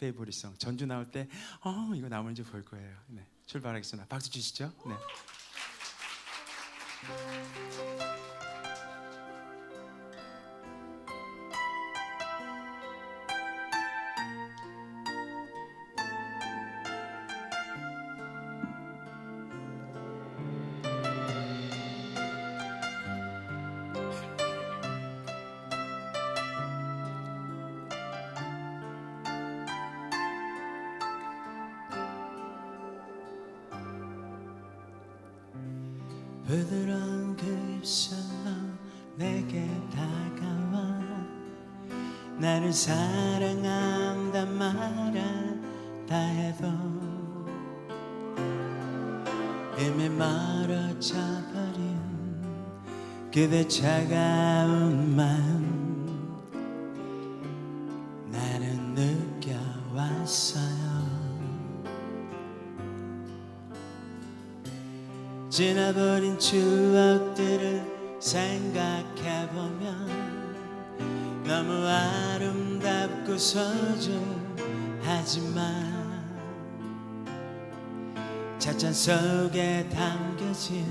페이보리송 전주 나올 때 어, 이거 나오는지 볼 거예요. 네, 출발하겠습니다. 박수 주시죠. 네. 부드러운 그 입술로 내게 다가와 나를 사랑한다 말한다 해도 이미 멀어져 버린 그대 차가운 마음 지나버린 추억들을 생각해보면 너무 아름답고 소중하지만 차찬 속에 담겨진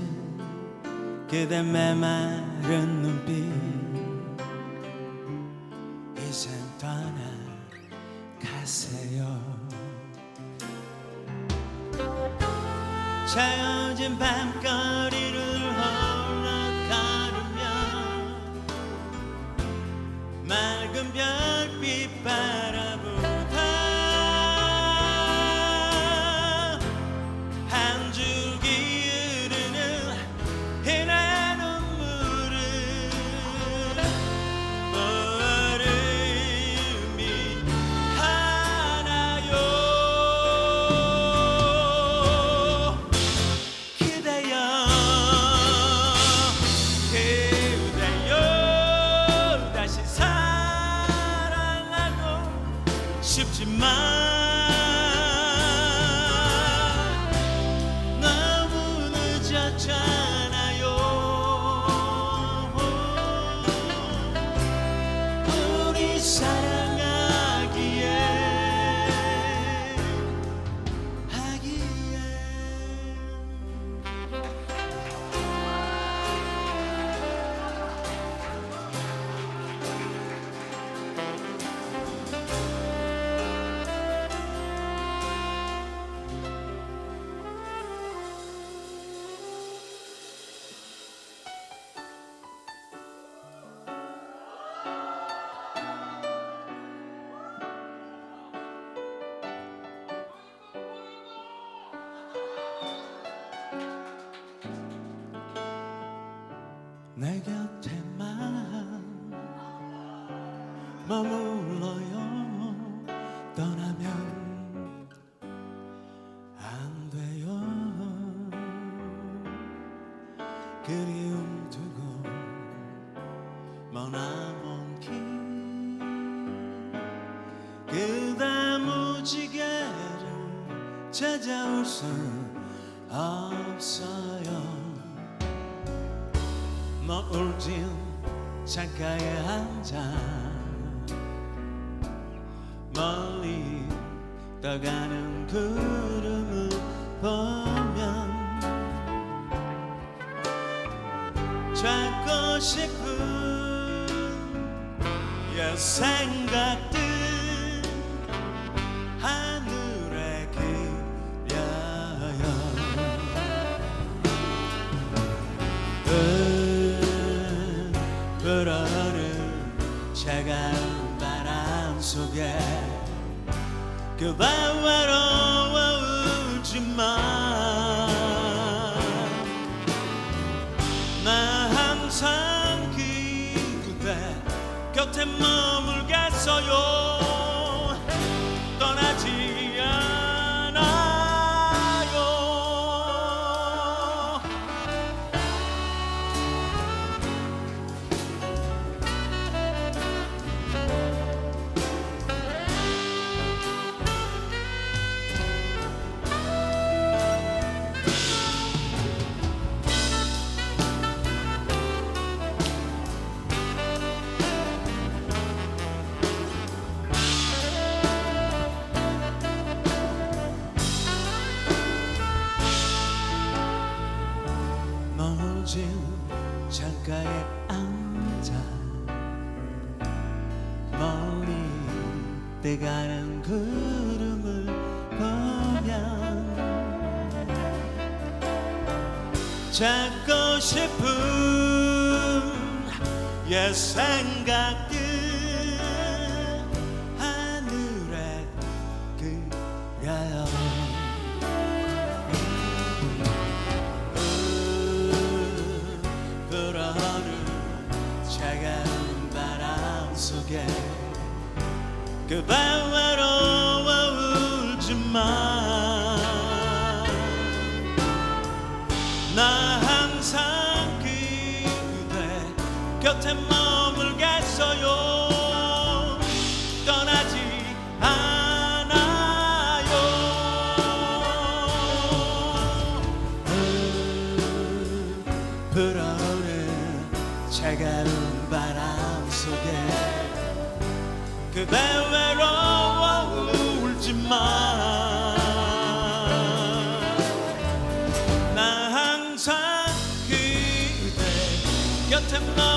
그대 메마른 눈빛 차여진 밤거리를 걸으며 맑은 별 내 곁에만 머물러요. 떠나면 안 돼요. 그리움 두고 머나먼 길. 그대 무지개를 찾아올 수 없어요 너 울진 창가에 앉아 멀리 떠가는 구름을 보면 찾고 싶은 옛 생각들 그대 외로워 울지마. 나 항상 그대 곁에 머물겠어요 무너진 창가에 앉아 멀리 떠가는 구름을 보면 찾고 싶은 옛 생각들 속에 그밤 외로워 울지마 나 항상 그대 곁에 머물겠어요. 떠나지 않아요. 음, 불어오는 차가운 바람 속에 그대 외로워 울지 마. 나 항상 그대 곁에 너.